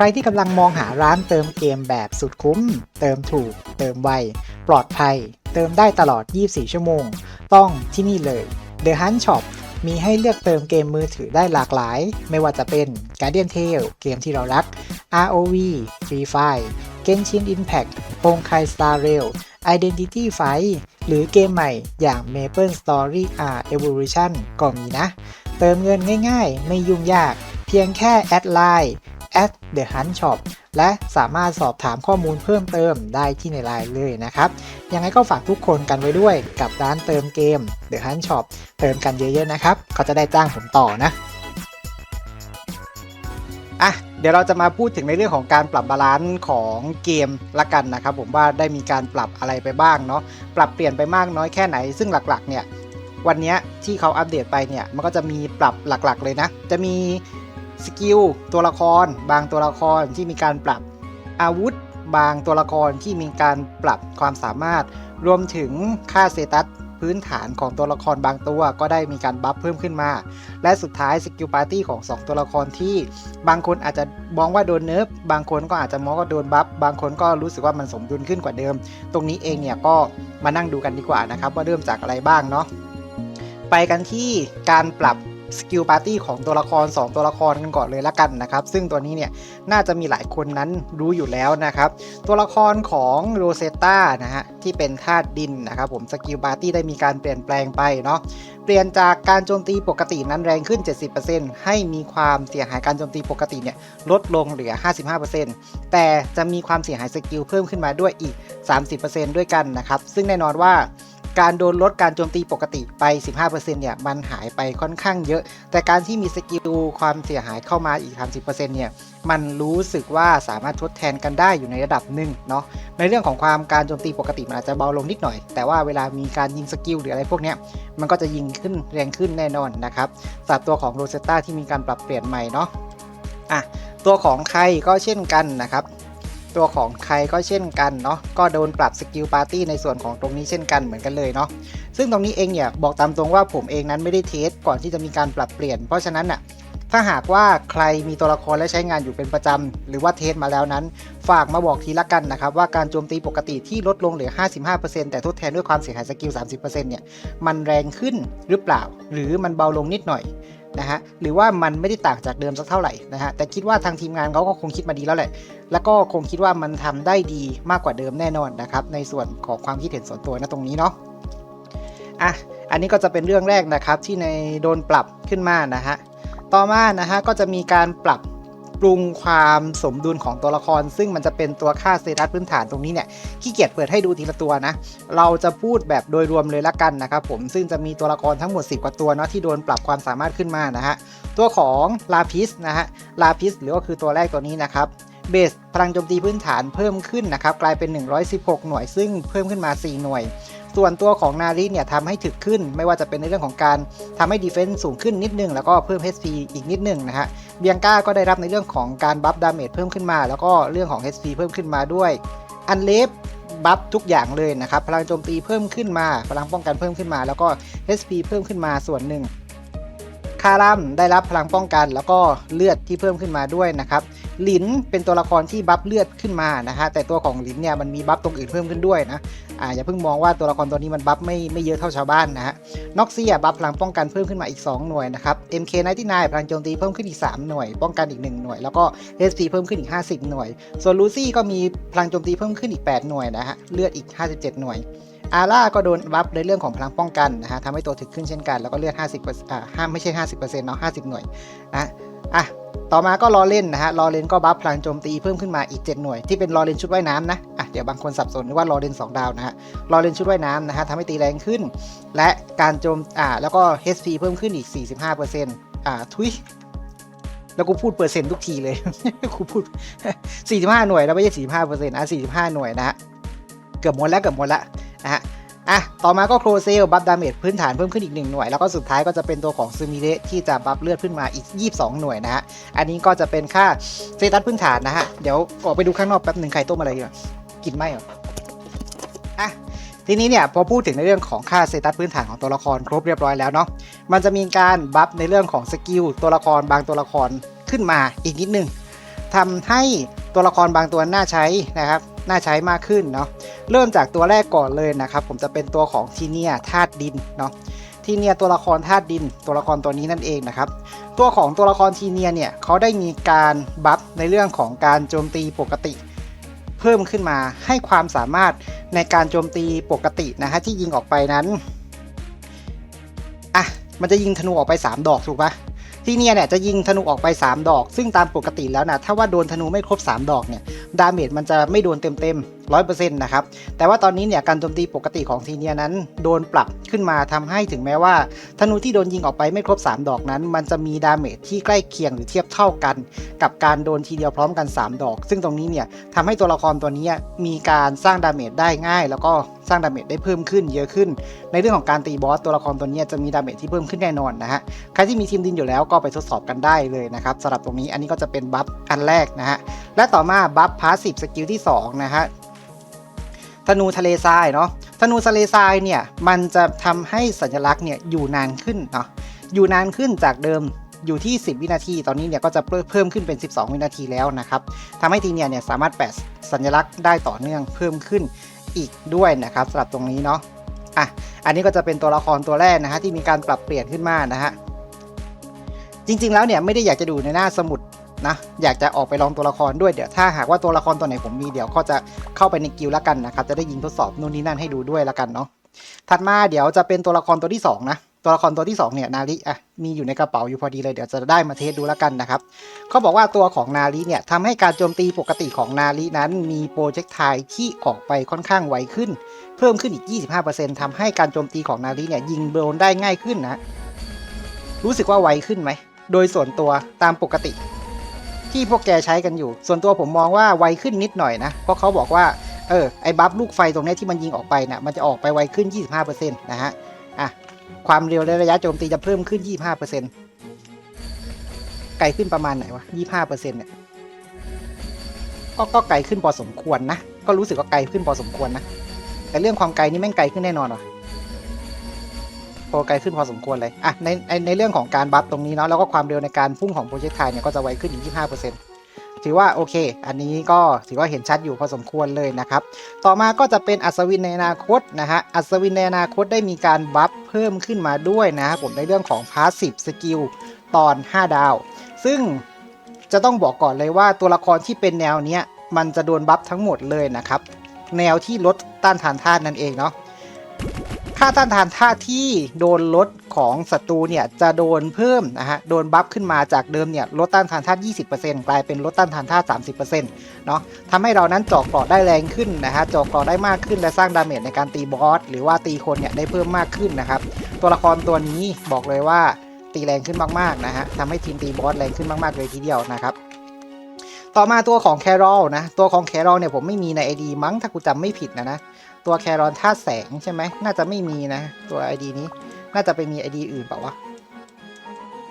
ใครที่กำลังมองหาร้านเติมเกมแบบสุดคุ้ม เติมถูก เติมไว ปลอดภัย เติมได้ตลอด 24 ชั่วโมง ต้องที่นี่เลย The Hunt Shop มีให้เลือกเติมเกมมือถือได้หลากหลาย ไม่ว่าจะเป็น Guardian Tale เกมที่เรารัก ROV Free Fire Genshin Impact โ o ง k a i Star Rail Identity Fight หรือเกมใหม่อย่าง Maple Story R Evolution ก็มีนะ เติมเงินง่ายๆ ไม่ยุ่งยาก เพียงแค่แอดไลน์ at the hunt shop และสามารถสอบถามข้อมูลเพิ่มเติมได้ที่ในไลน์เลยนะครับ ยังไงก็ฝากทุกคนกันไว้ด้วยกับร้านเติมเกม The Hunt Shop เติมกันเยอะๆนะครับ เขาจะได้จ้างผมต่อนะอะเดี๋ยวเราจะมาพูดถึงในเรื่องของการปรับบาลานซ์ของเกมละกันนะครับ ผมว่าได้มีการปรับอะไรไปบ้างเนาะปรับเปลี่ยนไปมากน้อยแค่ไหน ซึ่งหลักๆเนี่ยวันนี้ที่เขาอัปเดตไปเนี่ยมันก็จะมีปรับหลักๆเลยนะ จะมี สกิลตัวละคร บางตัวละครที่มีการปรับอาวุธ บางตัวละครที่มีการปรับความสามารถ รวมถึงค่าเซตัสพื้นฐานของตัวละครบางตัวก็ได้มีการบัฟเพิ่มขึ้นมา และสุดท้ายสกิลปาร์ตี้ของ 2 ตัวละครที่ บางคนอาจจะมองว่าโดนเนิร์ฟบางคนก็อาจจะมองว่าโดนบัฟบางคนก็รู้สึกว่ามันสมดุลขึ้นกว่าเดิม ตรงนี้เองเนี่ยก็มานั่งดูกันดีกว่านะครับว่าเริ่มจากอะไรบ้างเนาะไปกันที่การปรับ สกิลปาร์ตี้ของตัวละคร 2 ตัวละครกันก่อนเลยละกันนะครับ ซึ่งตัวนี้เนี่ยน่าจะมีหลายคนนั้นรู้อยู่แล้วนะครับ ตัวละครของโรเซตานะฮะที่เป็นธาตุดินนะครับผมสกิลปาร์ตี้ได้มีการเปลี่ยนแปลงไปเนาะเปลี่ยนจากการโจมตีปกตินั้นแรงขึ้น 70%ให้มีความเสียหายการโจมตีปกติเนี่ยลดลงเหลือ 55%แต่จะมีความเสียหายสกิลเพิ่มขึ้นมาด้วยอีก 30%ด้วยกันนะครับ ซึ่งแน่นอนว่า การโดนลดการโจมตีปกติไป 15%เนี่ยมันหายไปค่อนข้างเยอะ แต่การที่มีสกิลความเสียหายเข้ามาอีก 30%เนี่ยมันรู้สึกว่าสามารถทดแทนกันได้อยู่ในระดับหนึ่งเนาะในเรื่องของความการโจมตีปกติมันอาจจะเบาลงนิดหน่อย แต่ว่าเวลามีการยิงสกิลหรืออะไรพวกเนี้ยมันก็จะยิงขึ้นแรงขึ้นแน่นอนนะครับสำหรับตัวของโรเซตตาที่มีการปรับเปลี่ยนใหม่เนาะอะตัวของใครก็เช่นกันนะครับ ตัวของใครก็เช่นกันเนาะก็โดนปรับสกิลปาร์ตี้ในส่วนของตรงนี้เช่นกันเหมือนกันเลยเนาะซึ่งตรงนี้เองเนี่ยบอกตามตรงว่าผมเองนั้นไม่ได้เทสก่อนที่จะมีการปรับเปลี่ยน เพราะฉะนั้นอะถ้าหากว่าใครมีตัวละครและใช้งานอยู่เป็นประจำ หรือว่าเทสมาแล้วนั้น ฝากมาบอกทีละกันนะครับ ว่าการโจมตีปกติที่ลดลงเหลือ 55%แต่ทดแทนด้วยความเสียหายสกิล 30%เนี่ย มันแรงขึ้นหรือเปล่า หรือมันเบาลงนิดหน่อย นะฮะหรือว่ามันไม่ได้ต่างจากเดิมสักเท่าไหร่นะฮะแต่คิดว่าทางทีมงานเขาก็คงคิดมาดีแล้วแหละ แล้วก็คงคิดว่ามันทำได้ดีมากกว่าเดิมแน่นอนนะครับในส่วนของความคิดเห็นส่วนตัวนะตรงนี้เนาะอะอันนี้ก็จะเป็นเรื่องแรกนะครับที่ในโดนปรับขึ้นมานะฮะต่อมานะฮะก็จะมีการปรับ ปรุงความสมดุลของตัวละคร ซึ่งมันจะเป็นตัวค่าสเตตัสพื้นฐานตรงนี้เนี่ยขี้เกียจเปิดให้ดูทีละตัวนะ เราจะพูดแบบโดยรวมเลยละกันนะครับผมซึ่งจะมีตัวละครทั้งหมด 10 กว่าตัวเนาะที่โดนปรับความสามารถขึ้นมานะฮะตัวของลาพิสนะฮะลาพิสหรือว่าคือตัวแรกตัวนี้นะครับเบสพลังโจมตีพื้นฐานเพิ่มขึ้นนะครับกลายเป็น 116 หน่วย ซึ่งเพิ่มขึ้นมา 4 หน่วย ส่วนตัวของนาริเนี่ยทำให้ถึกขึ้น ไม่ว่าจะเป็นในเรื่องของการทำให้ดีเฟนซ์สูงขึ้นนิดนึง แล้วก็เพิ่ม HP อีกนิดนึงนะฮะเบียงก้าก็ได้รับในเรื่องของการบัฟดาเมจเพิ่มขึ้นมา แล้วก็เรื่องของ HP เพิ่มขึ้นมาด้วย อันเลฟบัฟทุกอย่างเลยนะครับ พลังโจมตีเพิ่มขึ้นมา พลังป้องกันเพิ่มขึ้นมา แล้วก็ HP เพิ่มขึ้นมาส่วนหนึ่งคารัมได้รับพลังป้องกัน แล้วก็เลือดที่เพิ่มขึ้นมาด้วยนะครับ หลินเป็นตัวละครที่บัฟเลือดขึ้นมานะฮะแต่ตัวของหลินเนี่ยมันมีบัฟตรงอื่นเพิ่มขึ้นด้วยนะอ่าอย่าเพิ่งมองว่าตัวละครตัวนี้มันบัฟไม่ไม่เยอะเท่าชาวบ้านนะฮะน็อกซี่บัฟพลังป้องกันเพิ่มขึ้นมาอีก 2 หน่วยนะครับ MK99 พลังโจมตีเพิ่มขึ้นอีก 3 หน่วย ป้องกันอีก 1 หน่วย แล้วก็ HP เพิ่มขึ้นอีก 50 หน่วย ส่วนลูซี่ก็มีพลังโจมตีเพิ่มขึ้นอีก 8 หน่วยนะฮะเลือดอีก 57 หน่วยอาร่าก็โดนบัฟในเรื่องของพลังป้องกันนะฮะทำให้ตัวถึกขึ้นเช่นกัน แล้วก็เลือด 50อ่าห้าไม่ใช่ 50%เนาะ50 หน่วยนะ อะต่อมาก็รอเล่นนะฮะรอเล่นก็บัฟพลังโจมตีเพิ่มขึ้นมาอีก 7 หน่วย ที่เป็นรอเล่นชุดว่ายน้ำนะอะเดี๋ยวบางคนสับสนว่ารอเล่น2 ดาวนะฮะรอเล่นชุดว่ายน้ำนะฮะทำให้ตีแรงขึ้น และการโจมอ่าแล้วก็ HP เพิ่มขึ้นอีก 45%อ่าทุยแล้วกูพูดเปอร์เซ็นต์ทุกทีเลย กูพูด 45 หน่วยแล้วไม่ใช่45%อะ45 หน่วยนะฮะ เกือบหมดแล้วเกือบหมดแล้วนะฮะ อะ ต่อมาก็โครเซลบัฟดาเมจพื้นฐานเพิ่มขึ้นอีก 1 หน่วย แล้วก็สุดท้ายก็จะเป็นตัวของซูมิเระที่จะบัฟเลือดขึ้นมาอีก 22 หน่วยนะฮะ อันนี้ก็จะเป็นค่าเซตัสพื้นฐานนะฮะ เดี๋ยวออกไปดูข้างนอกแป๊บหนึ่งใครต้มอะไรอยู่กินไหมเหรออะทีนี้เนี่ยพอพูดถึงในเรื่องของค่าเซตัสพื้นฐานของตัวละครครบเรียบร้อยแล้วเนาะ มันจะมีการบัฟในเรื่องของสกิลตัวละครบางตัวละครขึ้นมาอีกนิดนึงทำให้ตัวละครบางตัวน่าใช้นะครับ น่าใช้มากขึ้นเนาะ เริ่มจากตัวแรกก่อนเลยนะครับ ผมจะเป็นตัวของทีเนียธาตุดินเนาะทีเนียตัวละครธาตุดิน ตัวละครตัวนี้นั่นเองนะครับ ตัวของตัวละครทีเนียเนี่ยเขาได้มีการบัฟในเรื่องของการโจมตีปกติ เพิ่มขึ้นมาให้ความสามารถในการโจมตีปกตินะฮะที่ยิงออกไปนั้นอะมันจะยิงธนูออกไป 3 ดอกถูกปะทีเนียเนี่ยจะยิงธนูออกไป 3 ดอก ซึ่งตามปกติแล้วนะถ้าว่าโดนธนูไม่ครบ 3 ดอกเนี่ยดาเมจมันจะไม่โดนเต็มๆ ร้อยเปอร์เซ็นะครับ แต่ว่าตอนนี้เนี่ยการโจมตีปกติของทีเนียนั้น โดนปรับขึ้นมาทำให้ถึงแม้ว่าธนูที่โดนยิงออกไปไม่ครบ 3 ดอกนั้น มันจะมีดาเมจที่ใกล้เคียงหรือเทียบเท่ากัน กับการโดนทีเดียวพร้อมกัน 3 ดอก ซึ่งตรงนี้เนี่ยทำให้ตัวละครตัวนี้มีการสร้างดาเมจได้ง่าย แล้วก็สร้างดาเมจได้เพิ่มขึ้นเยอะขึ้น ในเรื่องของการตีบอสตัวละครตัวนี้จะมีดาเมจที่เพิ่มขึ้นแน่นอนนะฮะใครที่มีทีมดินอยู่แล้วก็ไปทดสอบกันได้เลยนะครับสำหรับตรงนี้อันนี้ก็จะเป็นบัฟอันแรกนะฮะและต่อมาบัฟพาสซีฟสกิลที่2นะฮะ ธนูทะเลทรายเนาะธนูทะเลทรายเนี่ยมันจะทำให้สัญลักษณ์เนี่ยอยู่นานขึ้นเนาะอยู่นานขึ้นจากเดิมอยู่ที่ 10 วินาที ตอนนี้เนี่ยก็จะเพิ่มขึ้นเป็น 12 วินาทีแล้วนะครับทำให้ทีเนี่ยเนี่ยสามารถแปะสัญลักษณ์ได้ต่อเนื่องเพิ่มขึ้นอีกด้วยนะครับสำหรับตรงนี้เนาะอะอันนี้ก็จะเป็นตัวละครตัวแรกนะฮะที่มีการปรับเปลี่ยนขึ้นมานะฮะจริงๆแล้วเนี่ยไม่ได้อยากจะดูในหน้าสมุด นะอยากจะออกไปลองตัวละครด้วยเดี๋ยวถ้าหากว่าตัวละครตัวไหนผมมีเดี๋ยวก็จะเข้าไปในกิลแล้วกันนะครับจะได้ยิงทดสอบนู่นนี่นั่นให้ดูด้วยแล้วกันเนาะถัดมาเดี๋ยวจะเป็นตัวละครตัวที่สองนะ ตัวละครตัวที่สองเนี่ยนาริอะมีอยู่ในกระเป๋าอยู่พอดีเลยเดี๋ยวจะได้มาเทสดูแล้วกันนะครับเขาบอกว่าตัวของนาริเนี่ยทำให้การโจมตีปกติของนารินั้นมีโปรเจกต์ไทที่ออกไปค่อนข้างไวขึ้น เพิ่มขึ้นอีก 25%ทำให้การโจมตีของนาริเนี่ยยิงโดนได้ง่ายขึ้นนะ รู้สึกว่าไวขึ้นไหมโดยส่วนตัวตามปกติ ที่พวกแกใช้กันอยู่ ส่วนตัวผมมองว่าไวขึ้นนิดหน่อยนะ เพราะเขาบอกว่า เออ ไอ้บัฟลูกไฟตรงนี้ที่มันยิงออกไปนะ่ะ มันจะออกไปไวขึ้น 25%นะฮะ อะ ความเร็วในระยะโจมตีจะเพิ่มขึ้น 25%ไกลขึ้นประมาณไหนวะ 25%เนี่ยก็ก็ไกลขึ้นพอสมควรนะ ก็รู้สึกว่าไกลขึ้นพอสมควรนะ แต่เรื่องความไกลนี่แม่งไกลขึ้นแน่นอนว่ะ โปรไกลขึ้นพอสมควรเลยอะในในในเรื่องของการบัฟตรงนี้เนาะแล้วก็ความเร็วในการพุ่งของโปรเจกต์ไทเนี่ยก็จะไวขึ้นอีก 25%ถือว่าโอเค อันนี้ก็ถือว่าเห็นชัดอยู่พอสมควรเลยนะครับ ต่อมาก็จะเป็นอัศวินในอนาคตนะฮะอัศวินในอนาคตได้มีการบัฟเพิ่มขึ้นมาด้วยนะครับผมในเรื่องของพาสซีฟสกิลตอน 5 ดาว ซึ่งจะต้องบอกก่อนเลยว่าตัวละครที่เป็นแนวเนี้ยมันจะโดนบัฟทั้งหมดเลยนะครับ แนวที่ลดต้านทานธาตุนั่นเองเนาะ ค่าต้านทานธาตุที่โดนลดของศัตรูเนี่ยจะโดนเพิ่มนะฮะโดนบัฟขึ้นมาจากเดิมเนี่ยลดต้านทานธาตุ20%กลายเป็นลดต้านทานธาตุ30%เนาะทำให้เรานั้นจาะเกราะได้แรงขึ้นนะฮะจาะเกราะได้มากขึ้นและสร้างดาเมจในการตีบอสหรือว่าตีคนเนี่ยได้เพิ่มมากขึ้นนะครับตัวละครตัวนี้บอกเลยว่าตีแรงขึ้นมากๆนะฮะทำให้ทีมตีบอสแรงขึ้นมากๆเลยทีเดียวนะครับต่อมาตัวของแครอลนะตัวของแครอลเนี่ยผมไม่มีใน ID มั้งถ้ากูจำไม่ผิดนะนะ ตัวแครอนธาตุแสงใช่ไหมน่าจะไม่มีนะ ตัว ID นี้ น่าจะไปมี ID อื่นเปล่าวะ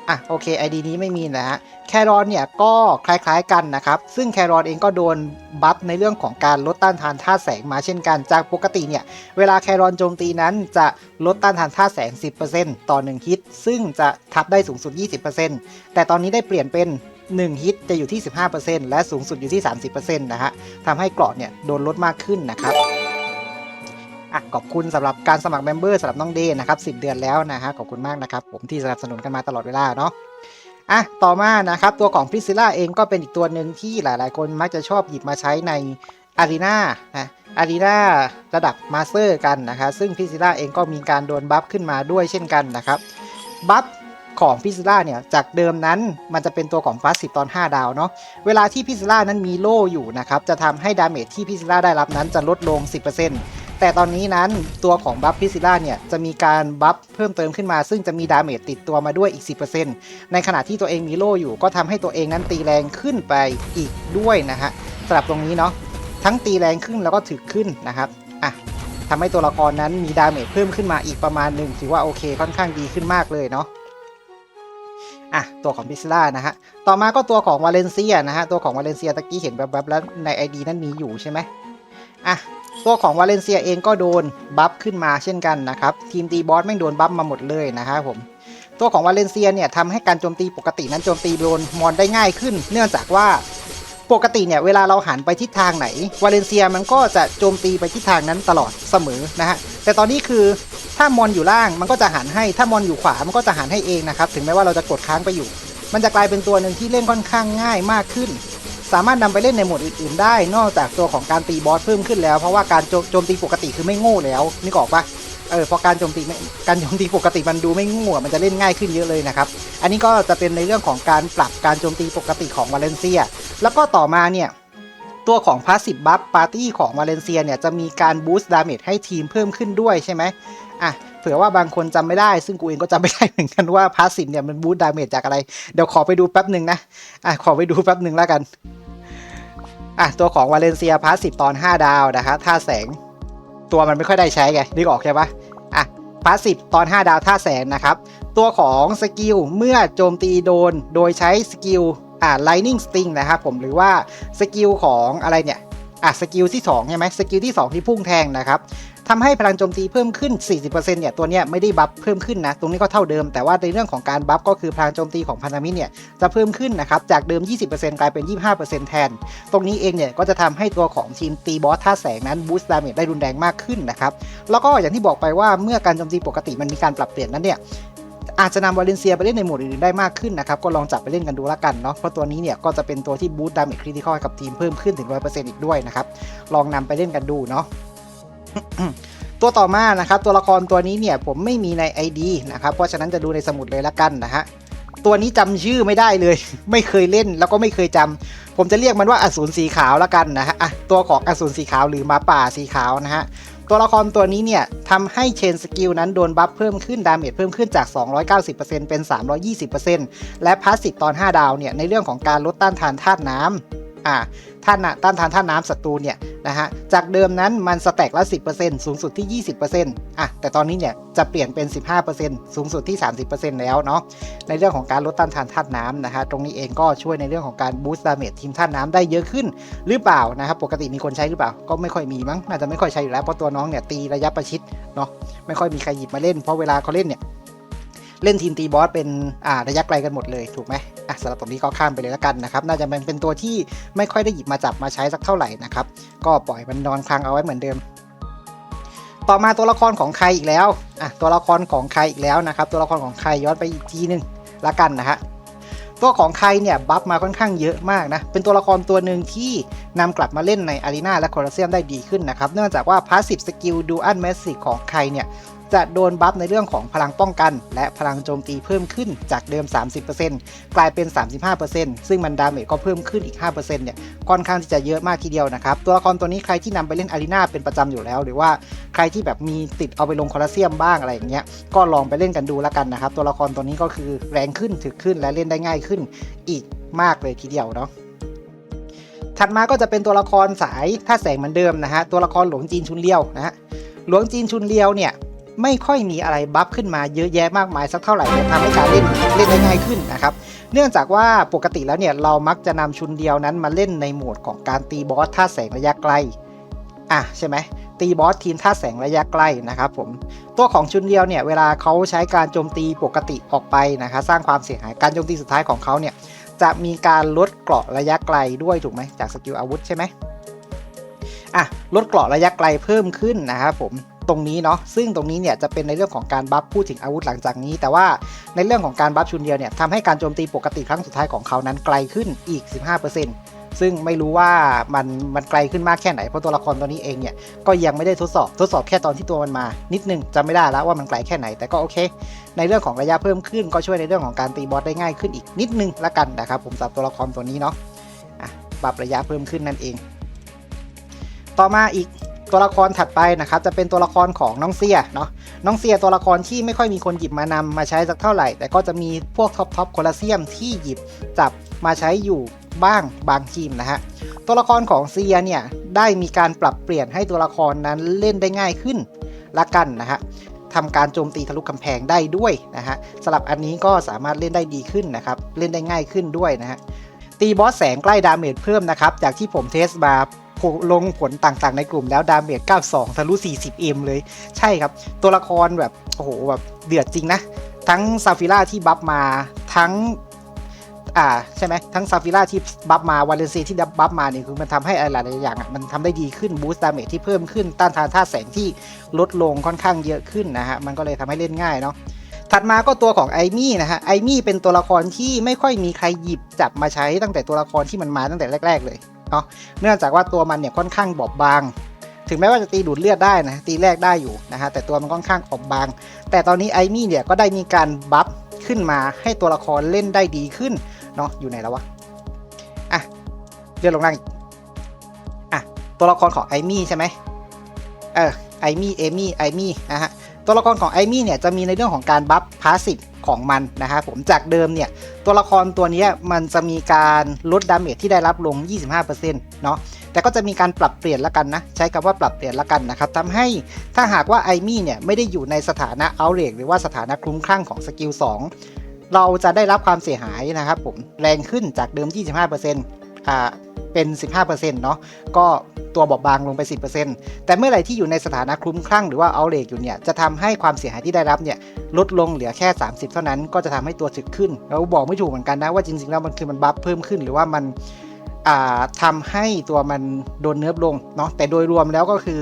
อะโอเค ID นี้ไม่มีนะฮะแครอนเนี่ยก็คล้ายๆกันนะครับ ซึ่งแครอนเองก็โดนบัฟในเรื่องของการลดต้านทานธาตุแสงมาเช่นกัน จากปกติเนี่ย เวลาแครอนโจมตีนั้นจะลดต้านทานธาตุแสง 10%ต่อ 1 ฮิต ซึ่งจะทับได้สูงสุด 20%แต่ตอนนี้ได้เปลี่ยนเป็น 1 ฮิตจะอยู่ที่ 15%และสูงสุดอยู่ที่ 30%นะฮะทำให้เกราะเนี่ยโดนลดมากขึ้นนะครับ อะขอบคุณสำหรับการสมัครเมมเบอร์สำหรับน้องเดย์นะครับ10เดือนแล้วนะฮะขอบคุณมากนะครับ ผมที่สนับสนุนกันมาตลอดเวลาเนาะอะต่อมานะครับตัวของพิซิล่าเองก็เป็นอีกตัวหนึ่งที่หลายๆ คนมักจะชอบหยิบมาใช้ในอารีนานะอารีนาระดับมาสเตอร์กันนะครับซึ่งพิซิล่าเองก็มีการโดนบัฟขึ้นมาด้วยเช่นกันนะครับบัฟของพิซิล่าเนี่ยจากเดิมนั้นมันจะเป็นตัวของฟาสสิตอน 5 ดาวเนาะเวลาที่พิซิล่านั้นมีโล่อยู่นะครับจะทำให้ดาเมจที่พิซิล่าได้รับนั้นจะลดลง 10% แต่ตอนนี้นั้นตัวของบัฟพิซิล่าเนี่ยจะมีการบัฟเพิ่มเติมขึ้นมา ซึ่งจะมีดาเมจติดตัวมาด้วยอีก 10%ในขณะที่ตัวเองมีโล่อยู่ ก็ทำให้ตัวเองนั้นตีแรงขึ้นไปอีกด้วยนะฮะสำหรับตรงนี้เนาะทั้งตีแรงขึ้นแล้วก็ถึกขึ้นนะครับอะทำให้ตัวละครนั้นมีดาเมจเพิ่มขึ้นมาอีกประมาณหนึ่งถือว่าโอเคค่อนข้างดีขึ้นมากเลยเนาะอะตัวของพิซิล่านะฮะ ต่อมาก็ตัวของวาเลนเซียนะฮะ ตัวของวาเลนเซียตะกี้เห็นแบบๆแล้วใน ID นั้นมีอยู่ใช่ไหมอะ ตัวของวาเลนเซียเองก็โดนบัฟขึ้นมาเช่นกันนะครับ ทีมตีบอสแม่โดนบัฟมาหมดเลยนะครับผมตัวของวาเลนเซียเนี่ยทำให้การโจมตีปกตินั้นโจมตีโดนมอนได้ง่ายขึ้น เนื่องจากว่าปกติเนี่ยเวลาเราหันไปทิศทางไหน วาเลนเซียมันก็จะโจมตีไปทิศทางนั้นตลอดเสมอนะฮะแต่ตอนนี้คือถ้ามอนอยู่ล่างมันก็จะหันให้ถ้ามอนอยู่ขวามันก็จะหันให้เองนะครับถึงแม้ว่าเราจะกดค้างไปอยู่ มันจะกลายเป็นตัวหนึ่งที่เล่นค่อนข้างง่ายมากขึ้น สามารถนำไปเล่นในโหมดอื่นๆได้ นอกจากตัวของการตีบอสเพิ่มขึ้นแล้ว เพราะว่าการโจมตีปกติคือไม่โง่แล้วนึกออกปะเออพอการโจมตีการโจมตีปกติมันดูไม่ง่อะมันจะเล่นง่ายขึ้นเยอะเลยนะครับ อันนี้ก็จะเป็นในเรื่องของการปรับการโจมตีปกติของวาเลนเซีย แล้วก็ต่อมาเนี่ย ตัวของพาสซีฟบัฟปาร์ตี้ของวาเลนเซียเนี่ย จะมีการบูสต์ดาเมจให้ทีมเพิ่มขึ้นด้วยใช่ไหมอะเผื่อว่าบางคนจำไม่ได้ ซึ่งกูเองก็จำไม่ได้เหมือนกันว่าพาสซีฟเนี่ยมันบูสต์ดาเมจจากอะไร เดี๋ยวขอไปดูแป๊บหนึ่งนะอะขอไปดูแป๊บหนึ่งแล้วกัน อะตัวของวาเลนเซียพาสซีฟตอน 5 ดาวนะคะท่าแสงตัวมันไม่ค่อยได้ใช้ไงนึกออกใช่ปะอะพาสซีฟตอน 5 ดาวท่าแสงนะครับ ตัวของสกิลเมื่อโจมตีโดนโดยใช้สกิลอ่า lightning sting นะครับผมหรือว่าสกิลของอะไรเนี่ยอะสกิลที่2ใช่ไหมสกิลที่ 2 ที่พุ่งแทงนะครับ ทำให้พลังโจมตีเพิ่มขึ้น 40%เนี่ยตัวเนี้ยไม่ได้บัฟเพิ่มขึ้นนะ ตรงนี้ก็เท่าเดิม แต่ว่าในเรื่องของการบัฟก็คือพลังโจมตีของพันธมิตรเนี่ยจะเพิ่มขึ้นนะครับ จากเดิม 20%กลายเป็น 25%แทน ตรงนี้เองเนี่ยก็จะทำให้ตัวของทีมตีบอสท่าแสงนั้นบูสต์ดาเมจได้รุนแรงมากขึ้นนะครับ แล้วก็อย่างที่บอกไปว่าเมื่อการโจมตีปกติมันมีการปรับเปลี่ยนนั้นเนี่ยอาจจะนำวาเลนเซียไปเล่นในโหมดอื่นได้มากขึ้นนะครับ ก็ลองจับไปเล่นกันดูละกันเนาะเพราะตัวนี้เนี่ยก็จะเป็นตัวที่บูสต์ดาเมจคริติคอลกับทีมเพิ่มขึ้นถึง 100%อีกด้วยนะครับลองนำไปเล่นกันดูเนาะ ตัวต่อมานะครับตัวละครตัวนี้เนี่ยผมไม่มีใน ID นะครับเพราะฉะนั้นจะดูในสมุดเลยละกันนะฮะตัวนี้จำชื่อไม่ได้เลย ไม่เคยเล่นแล้วก็ไม่เคยจำผมจะเรียกมันว่าอสูรสีขาวละกันนะฮะตัวของอสูรสีขาวหรือมาป่าสีขาวนะฮะตัวละครตัวนี้เนี่ยทำให้เชนสกิลนั้นโดนบัฟเพิ่มขึ้น ดาเมจเพิ่มขึ้นจาก 290%เป็น 320%และพาสซีฟตอน 5 ดาวเนี่ยในเรื่องของการลดต้านทานธาตุน้ำอ่า ท่าน่ะต้านทานธาน้ำศัตรูเนี่ยนะฮะจากเดิมนั้นมันสแต็กละ 10%สูงสุดที่ 20%อะแต่ตอนนี้เนี่ยจะเปลี่ยนเป็น 15%สูงสุดที่ 30%แล้วเนาะในเรื่องของการลดต้านทานธาตุน้ำนะฮะตรงนี้เองก็ช่วยในเรื่องของการบูสต์ดาเมจทีมธาตุน้ำได้เยอะขึ้นหรือเปล่านะครับปกติมีคนใช้หรือเปล่า ก็ไม่ค่อยมีมั้งน่าจะไม่ค่อยใช้อยู่แล้วเพราะตัวน้องเนี่ยตีระยะประชิดเนาะไม่ค่อยมีใครหยิบมาเล่นเพราะเวลาเขาเล่นเนี่ย เล่นทีมตีบอสเป็นอ่าระยะไกลกันหมดเลยถูกไหมอะสำหรับตรงนี้ก็ข้ามไปเลยแล้วกันนะครับ น่าจะเป็นเป็นตัวที่ไม่ค่อยได้หยิบมาจับมาใช้สักเท่าไหร่นะครับ ก็ปล่อยมันนอนคลังเอาไว้เหมือนเดิม ต่อมาตัวละครของใครอีกแล้วอะตัวละครของใครอีกแล้วนะครับ ตัวละครของใครย้อนไปอีกทีนึงละกันนะฮะตัวของใครเนี่ยบัฟมาค่อนข้างเยอะมากนะ เป็นตัวละครตัวหนึ่งที่นำกลับมาเล่นในอารีนาและโคลอเซียมได้ดีขึ้นนะครับ เนื่องจากว่าพาสซีฟสกิลดูอันแมสซีของใครเนี่ย จะโดนบัฟในเรื่องของพลังป้องกัน และพลังโจมตีเพิ่มขึ้นจากเดิม 30%กลายเป็น 35%ซึ่งมันดาเมจก็เพิ่มขึ้นอีก 5%เนี่ยค่อนข้างที่จะเยอะมากทีเดียวนะครับ ตัวละครตัวนี้ใครที่นำไปเล่นอารีนาเป็นประจำอยู่แล้ว หรือว่าใครที่แบบมีติดเอาไปลงคลอสเซียมบ้างอะไรอย่างเงี้ยก็ลองไปเล่นกันดูแล้วกันนะครับ ตัวละครตัวนี้ก็คือแรงขึ้นถึกขึ้นและเล่นได้ง่ายขึ้นอีกมากเลยทีเดียวเนาะถัดมาก็จะเป็นตัวละครสายท่าแสงเหมือนเดิมนะฮะตัวละครหลวงจีนชุนเลียวนะฮะหลวงจีนชุนเลียวเนี่ย ไม่ค่อยมีอะไรบัฟขึ้นมาเยอะแยะมากมายสักเท่าไหร่เลยทำให้การเล่นเล่นได้ง่ายขึ้นนะครับเนื่องจากว่าปกติแล้วเนี่ยเรามักจะนำชุนเดียวนั้นมาเล่นในโหมดของการตีบอสท่าแสงระยะไกลอะใช่ไหมตีบอสทีมท่าแสงระยะไกลนะครับผมตัวของชุนเดียวเนี่ยเวลาเขาใช้การโจมตีปกติออกไปนะคะสร้างความเสียหายการโจมตีสุดท้ายของเขาเนี่ยจะมีการลดเกราะระยะไกลด้วยถูกไหมจากสกิลอาวุธใช่ไหมอะลดเกราะระยะไกลเพิ่มขึ้นนะครับผม ตรงนี้เนาะซึ่งตรงนี้เนี่ยจะเป็นในเรื่องของการบัฟพูดถึงอาวุธหลังจากนี้ แต่ว่าในเรื่องของการบัฟชุนเดียวเนี่ยทำให้การโจมตีปกติครั้งสุดท้ายของเขานั้นไกลขึ้นอีก 15%ซึ่งไม่รู้ว่ามันมันไกลขึ้นมากแค่ไหนเพราะตัวละครตัวนี้เองเนี่ยก็ยังไม่ได้ทดสอบทดสอบแค่ตอนที่ตัวมันมา นิดนึงจำไม่ได้แล้วว่ามันไกลแค่ไหนแต่ก็โอเค ในเรื่องของระยะเพิ่มขึ้น ก็ช่วยในเรื่องของการตีบอสได้ง่ายขึ้นอีกนิดนึงละกันนะครับผมสำหรับตัวละครตัวนี้เนาะปรับระยะเพิ่มขึ้นนั่นเอง ต่อมาอีก ตัวละครถัดไปนะครับจะเป็นตัวละครของน้องเซียเนาะน้องเซียตัวละครที่ไม่ค่อยมีคนหยิบมานำมาใช้สักเท่าไหร่ แต่ก็จะมีพวกท็อปท็อปโคลาเซียมที่หยิบจับมาใช้อยู่บ้างบางทีมนะฮะตัวละครของเซียเนี่ยได้มีการปรับเปลี่ยนให้ตัวละครนั้นเล่นได้ง่ายขึ้นละกันนะฮะทำการโจมตีทะลุกำแพงได้ด้วยนะฮะสำหรับอันนี้ก็สามารถเล่นได้ดีขึ้นนะครับเล่นได้ง่ายขึ้นด้วยนะฮะตีบอสแสงใกล้ดาเมจเพิ่มนะครับจากที่ผมเทสมา ลงผลต่างๆในกลุ่มแล้วดาเมจ 92 ทะลุ 40M เลย ใช่ครับ ตัวละครแบบ โอ้โห แบบเดือดจริงนะ ทั้งซาฟิล่าที่บัฟมา ทั้ง อ่า ใช่ไหม ทั้งซาฟิล่าที่บัฟมา วาเลนเซียที่บัฟมาเนี่ยคือมันทำให้อะไรหลายอย่างอะ มันทำได้ดีขึ้น บูสต์ดาเมจที่เพิ่มขึ้น ต้านทานท่าตุแสงที่ลดลงค่อนข้างเยอะขึ้นนะฮะ มันก็เลยทำให้เล่นง่ายเนาะถัดมาก็ตัวของไอมี่นะฮะ ไอมี่เป็นตัวละครที่ไม่ค่อยมีใครหยิบจับมาใช้ตั้งแต่ตัวละครที่มันมาตั้งแต่แรก ๆ เลย เนาะเนื่องจากว่าตัวมันเนี่ยค่อนข้างบอบบาง ถึงแม้ว่าจะตีดูดเลือดได้นะตีแรกได้อยู่นะฮะแต่ตัวมันค่อนข้างอบบาง แต่ตอนนี้ไอมี่เนี่ยก็ได้มีการบัฟขึ้นมาให้ตัวละครเล่นได้ดีขึ้นเนาะอยู่ไหนแล้ววะอะเลื่อนลงล่างอีกอะตัวละครของไอมี่ใช่ไหมเออไอมี่เอมี่ไอมี่นะฮะ ตัวละครของไอมี่เนี่ยจะมีในเรื่องของการบัฟพาสซีฟของมันนะฮะผมจากเดิมเนี่ยตัวละครตัวนี้มันจะมีการลดดาเมจที่ได้รับลง 25%เนาะแต่ก็จะมีการปรับเปลี่ยนละกันนะ ใช้คำว่าปรับเปลี่ยนละกันนะครับทำให้ถ้าหากว่าไอมี่เนี่ยไม่ได้อยู่ในสถานะเอาเรกหรือว่าสถานะคลุ้มคลั่งของสกิล2เราจะได้รับความเสียหายนะครับผมแรงขึ้นจากเดิม 25%อ่าเป็น 15%เนาะก็ ตัวบอบบางลงไป 10%แต่เมื่อไหร่ที่อยู่ในสถานะคลุ้มคลั่งหรือว่าเอาเรกอยู่เนี่ยจะทำให้ความเสียหายที่ได้รับเนี่ยลดลงเหลือแค่ 30 เท่านั้นก็จะทำให้ตัวถึกขึ้นเราบอกไม่ถูกเหมือนกันนะว่าจริงๆแล้วมันคือมันบัฟเพิ่มขึ้นหรือว่ามันอ่าทำให้ตัวมันโดนเนิร์ฟลงเนาะแต่โดยรวมแล้วก็คือ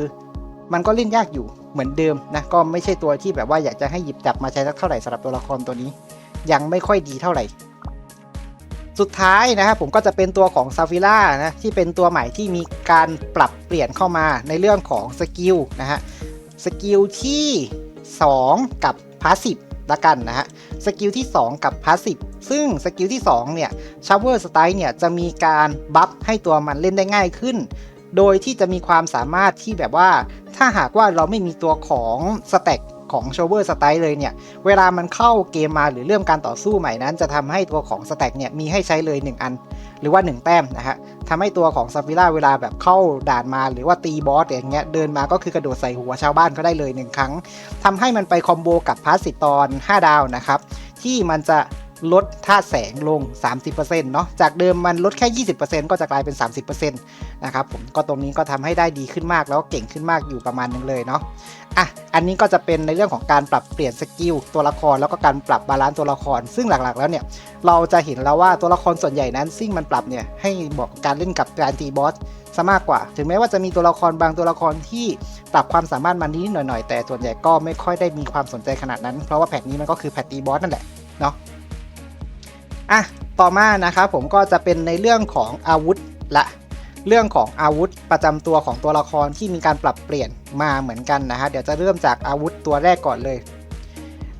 มันก็เล่นยากอยู่เหมือนเดิมนะก็ไม่ใช่ตัวที่แบบว่าอยากจะให้หยิบจับมาใช้สักเท่าไหร่สำหรับตัวละครตัวนี้ ยังไม่ค่อยดีเท่าไหร่ สุดท้ายนะครับผมก็จะเป็นตัวของซาฟิล่านะที่เป็นตัวใหม่ที่มีการปรับเปลี่ยนเข้ามาในเรื่องของสกิลนะฮะสกิลที่ 2 กับพาสซีฟละกันนะฮะสกิลที่ 2 กับพาสซีฟซึ่งสกิลที่ 2 เนี่ยชาวเวอร์สไตล์เนี่ยจะมีการบัฟให้ตัวมันเล่นได้ง่ายขึ้น โดยที่จะมีความสามารถที่แบบว่าถ้าหากว่าเราไม่มีตัวของสแต็ก ของโชเวอร์สไตล์เลยเนี่ย เวลามันเข้าเกมมาหรือเริ่มการต่อสู้ใหม่นั้น จะทำให้ตัวของสแต็กเนี่ยมีให้ใช้เลย 1 อัน หรือว่า 1 แต้มนะฮะทำให้ตัวของซาฟิล่าเวลาแบบเข้าด่านมาหรือว่าตีบอสอย่างเงี้ยเดินมาก็คือกระโดดใส่หัวชาวบ้านก็ได้เลย 1 ครั้งทำให้มันไปคอมโบกับพาสสิตอน 5 ดาวนะครับที่มันจะ ลดท่าแสงลง 30%เนาะจากเดิมมันลดแค่ 20%ก็จะกลายเป็น 30%นะครับผมก็ตรงนี้ก็ทำให้ได้ดีขึ้นมากแล้วก็เก่งขึ้นมากอยู่ประมาณนึงเลยเนาะอะอันนี้ก็จะเป็นในเรื่องของการปรับเปลี่ยนสกิลตัวละครแล้วก็การปรับบาลานซ์ตัวละคร ซึ่งหลักๆ แล้วเนี่ยเราจะเห็นแล้วว่าตัวละครส่วนใหญ่นั้นซิ่งมันปรับเนี่ยให้เหมาะกับการเล่นกับการตีบอสซะมากกว่า ถึงแม้ว่าจะมีตัวละครบางตัวละครที่ปรับความสามารถมันนิดหน่อยๆแต่ส่วนใหญ่ก็ไม่ค่อยได้มีความสนใจขนาดนั้น เพราะว่าแพทนี้มันก็คือแพทตีบอสนั่นแหละเนาะ อะต่อมานะครับผมก็จะเป็นในเรื่องของอาวุธละเรื่องของอาวุธประจำตัวของตัวละครที่มีการปรับเปลี่ยนมาเหมือนกันนะฮะเดี๋ยวจะเริ่มจากอาวุธตัวแรกก่อนเลย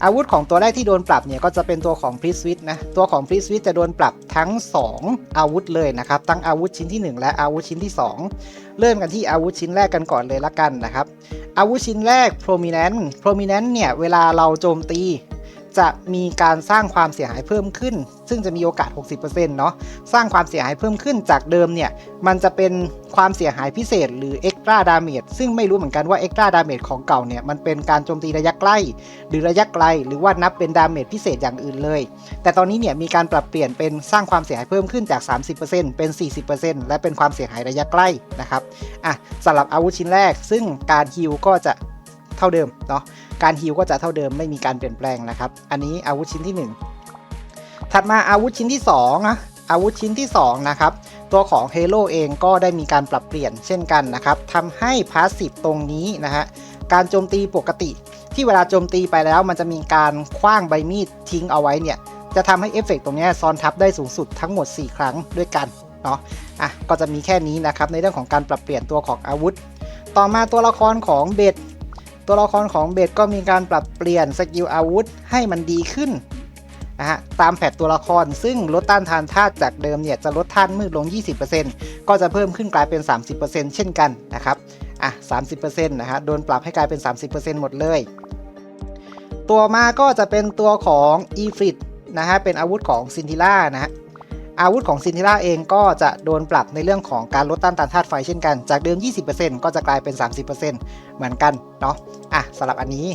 อาวุธของตัวแรกที่โดนปรับเนี่ยก็จะเป็นตัวของพรีสวิตนะตัวของพรีสวิตจะโดนปรับทั้ง 2 อาวุธเลยนะครับทั้งอาวุธชิ้นที่ 1 และอาวุธชิ้นที่ 2 เริ่มกันที่อาวุธชิ้นแรกกันก่อนเลยละกันนะครับอาวุธชิ้นแรก prominent prominent เนี่ยเวลาเราโจมตี จะมีการสร้างความเสียหายเพิ่มขึ้น ซึ่งจะมีโอกาส 60%เนาะสร้างความเสียหายเพิ่มขึ้นจากเดิมเนี่ย มันจะเป็นความเสียหายพิเศษหรือ extra damage ซึ่งไม่รู้เหมือนกันว่า extra damage ของเก่าเนี่ย มันเป็นการโจมตีระยะใกล้ หรือระยะไกล หรือว่านับเป็น damage พิเศษอย่างอื่นเลย แต่ตอนนี้เนี่ยมีการปรับเปลี่ยนเป็นสร้างความเสียหายเพิ่มขึ้นจาก 30%เป็น 40%และเป็นความเสียหายระยะใกล้นะครับอะสำหรับอาวุธชิ้นแรก ซึ่งการฮิลก็จะ เท่าเดิมเนาะการฮิลก็จะเท่าเดิมไม่มีการเปลี่ยนแปลงนะครับ อันนี้อาวุธชิ้นที่ 1 ถัดมาอาวุธชิ้นที่2นะอาวุธชิ้นที่ 2 นะครับ ตัวของเฮโ o เองก็ได้มีการปรับเปลี่ยนเช่นกันนะครับทำให้พาสซีฟตรงนี้นะฮะการโจมตีปกติ ที่เวลาโจมตีไปแล้ว มันจะมีการคว้างใบมีดทิ้งเอาไว้เนี่ยจะทำให้เอฟเฟกตรงนี้ซ้อนทับได้สูงสุดทั้งหมด 4 ครั้งด้วยกันเนาะอะก็จะมีแค่นี้นะครับในเรื่องของการปรับเปลี่ยนตัวของอาวุธ ต่อมาตัวละครของเบด ตัวละครของเบสก็มีการปรับเปลี่ยนสกิลอาวุธให้มันดีขึ้นนะฮะตามแพทตัวละครซึ่งลดต้านทานธาตุจากเดิมเนี่ยจะลดท่านมืดลง 20%ก็จะเพิ่มขึ้นกลายเป็น 30%เช่นกันนะครับอะ30%นะฮะโดนปรับให้กลายเป็น 30%หมดเลย ตัวมาก็จะเป็นตัวของอีฟริดนะฮะเป็นอาวุธของซินทิล่านะฮะ อาวุธของซินทิล่าเองก็จะโดนปรับในเรื่องของการลดต้านทานธาตุไฟเช่นกัน จากเดิม 20%ก็จะกลายเป็น 30%เหมือนกันเนาะอะสำหรับอันนี้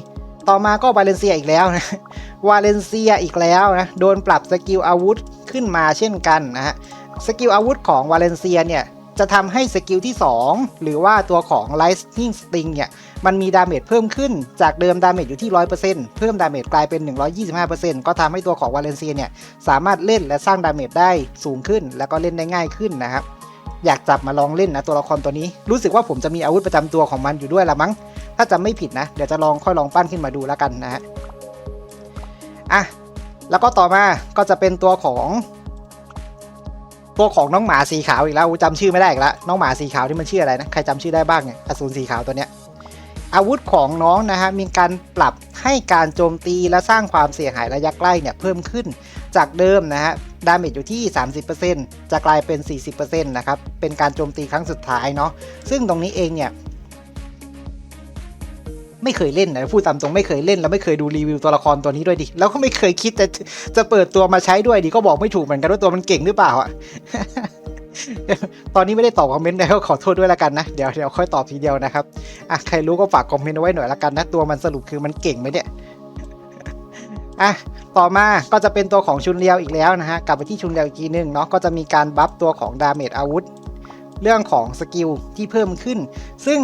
ต่อมาก็วาเลนเซียอีกแล้วนะวาเลนเซียอีกแล้วนะโดนปรับสกิลอาวุธขึ้นมาเช่นกันนะฮะสกิลอาวุธของวาเลนเซียเนี่ย จะทำให้สกิลที่ 2 หรือว่าตัวของ Lightning Sting เนี่ย มันมีดาเมจเพิ่มขึ้นจากเดิมดาเมจอยู่ที่ 100%เพิ่มดาเมจกลายเป็น 125%ก็ทำให้ตัวของวาเลนเซียเนี่ย สามารถเล่นและสร้างดาเมจได้สูงขึ้น แล้วก็เล่นได้ง่ายขึ้นนะครับ อยากจับมาลองเล่นนะตัวละครตัวนี้ รู้สึกว่าผมจะมีอาวุธประจำตัวของมันอยู่ด้วยละมั้ง ถ้าจำไม่ผิดนะ เดี๋ยวจะลองค่อยลองปั้นขึ้นมาดูแล้วกันนะฮะ อะ แล้วก็ต่อมาก็จะเป็นตัวของ ตัวของน้องหมาสีขาวอีกแล้วจำชื่อไม่ได้อีกแล้วน้องหมาสีขาวที่มันชื่ออะไรนะใครจำชื่อได้บ้างเนี่ยอสูรสีขาวตัวเนี้ยอาวุธของน้องนะฮะมีการปรับให้การโจมตีและสร้างความเสียหายระยะใกล้เนี่ยเพิ่มขึ้นจากเดิมนะฮะดาเมจอยู่ที่ 30%จะกลายเป็น 40%นะครับเป็นการโจมตีครั้งสุดท้ายเนาะซึ่งตรงนี้เองเนี่ย ไม่เคยเล่นนะพูดตามตรงไม่เคยเล่นแล้วไม่เคยดูรีวิวตัวละครตัวนี้ด้วยดิแล้วก็ไม่เคยคิดจะจะเปิดตัวมาใช้ด้วยดิก็บอกไม่ถูกเหมือนกันว่าตัวมันเก่งหรือเปล่าอะตอนนี้ไม่ได้ตอบคอมเมนต์นะก็ขอโทษด้วยละกันนะ เดี๋ยวเดี๋ยวค่อยตอบทีเดียวนะครับอะใครรู้ก็ฝากคอมเมนต์เอาไว้หน่อยละกันนะ ตัวมันสรุปคือมันเก่งไหมเนี่ยอะต่อมาก็จะเป็นตัวของชุนเลียวอีกแล้วนะฮะกลับไปที่ชุนเลียวอีกทีหนึงเนาะก็จะมีการบัฟตัวของดาเมจอาวุธ เรื่องของสกิลที่เพิ่มขึ้น ซึ่ง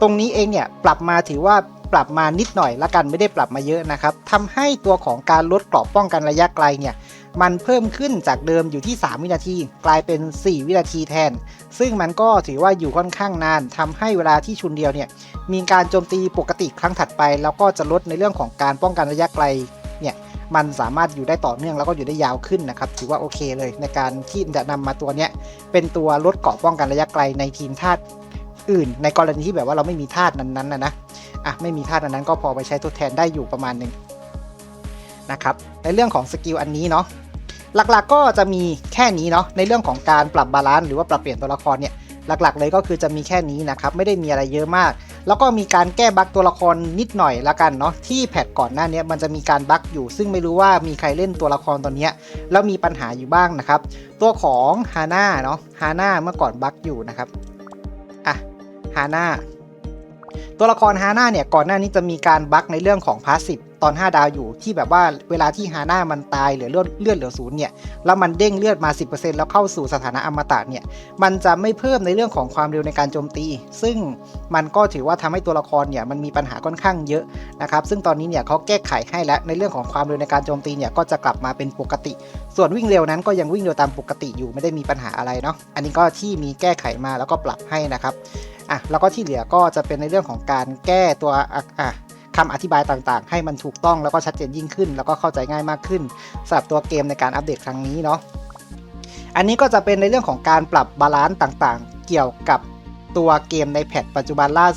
ตรงนี้เองเนี่ยปรับมาถือว่าปรับมานิดหน่อยละกันไม่ได้ปรับมาเยอะนะครับทำให้ตัวของการลดกรอบป้องกันระยะไกลเนี่ยมันเพิ่มขึ้นจากเดิมอยู่ที่ 3 วินาที กลายเป็น 4 วินาทีแทน ซึ่งมันก็ถือว่าอยู่ค่อนข้างนานทำให้เวลาที่ชุนเดียวเนี่ยมีการโจมตีปกติครั้งถัดไป แล้วก็จะลดในเรื่องของการป้องกันระยะไกลเนี่ยมันสามารถอยู่ได้ต่อเนื่องแล้วก็อยู่ได้ยาวขึ้นนะครับถือว่าโอเคเลยในการที่จะนำมาตัวเนี้ยเป็นตัวลดเกราะป้องกันระยะไกลในทีมธาตุ อื่น ในกรณีที่แบบว่าเราไม่มีธาตุนั้นๆนะนะอะไม่มีธาตุนั้นๆก็พอไปใช้ทดแทนได้อยู่ประมาณหนึ่งนะครับในเรื่องของสกิลอันนี้เนาะหลักๆก็จะมีแค่นี้เนาะในเรื่องของการปรับบาลานซ์หรือว่าปรับเปลี่ยนตัวละครเนี่ยหลักๆ เลยก็คือจะมีแค่นี้นะครับไม่ได้มีอะไรเยอะมาก แล้วก็มีการแก้บั๊กตัวละครนิดหน่อยละกันเนาะที่แพทก่อนหน้านี้มันจะมีการบั๊กอยู่ ซึ่งไม่รู้ว่ามีใครเล่นตัวละครตอนนี้แล้วมีปัญหาอยู่บ้างนะครับ ตัวของฮาน่าเนาะฮาน่าเมื่อก่อนบั๊กอยู่นะครับ ฮาน่าตัวละครฮาน่าเนี่ยก่อนหน้านี้จะมีการบั๊กในเรื่องของพาสซีฟ ตอน 5 ดาวอยู่ที่แบบว่าเวลาที่ฮาน่ามันตายเหลือเลือดเลือดเหลือศูนย์เนี่ยแล้วมันเด้งเลือดมา 10%แล้วเข้าสู่สถานะอมตะเนี่ยมันจะไม่เพิ่มในเรื่องของความเร็วในการโจมตี ซึ่งมันก็ถือว่าทำให้ตัวละครเนี่ยมันมีปัญหาค่อนข้างเยอะนะครับซึ่งตอนนี้เนี่ยเขาแก้ไขให้แล้วในเรื่องของความเร็วในการโจมตีเนี่ยก็จะกลับมาเป็นปกติ ส่วนวิ่งเร็วนั้นก็ยังวิ่งเร็วตามปกติอยู่ไม่ได้มีปัญหาอะไรเนาะอันนี้ก็ที่มีแก้ไขมาแล้วก็ปรับให้นะครับอะแล้วก็ที่เหลือก็จะเป็นในเรื่องของการแก้ตัวอะอะ คำอธิบายต่างๆ ให้มันถูกต้องแล้วก็ชัดเจนยิ่งขึ้น แล้วก็เข้าใจง่ายมากขึ้นสำหรับตัวเกมในการอัปเดตครั้งนี้เนาะอันนี้ก็จะเป็นในเรื่องของการปรับบาลานซ์ต่างๆ เกี่ยวกับตัวเกมในแพทปัจจุบันล่าสุด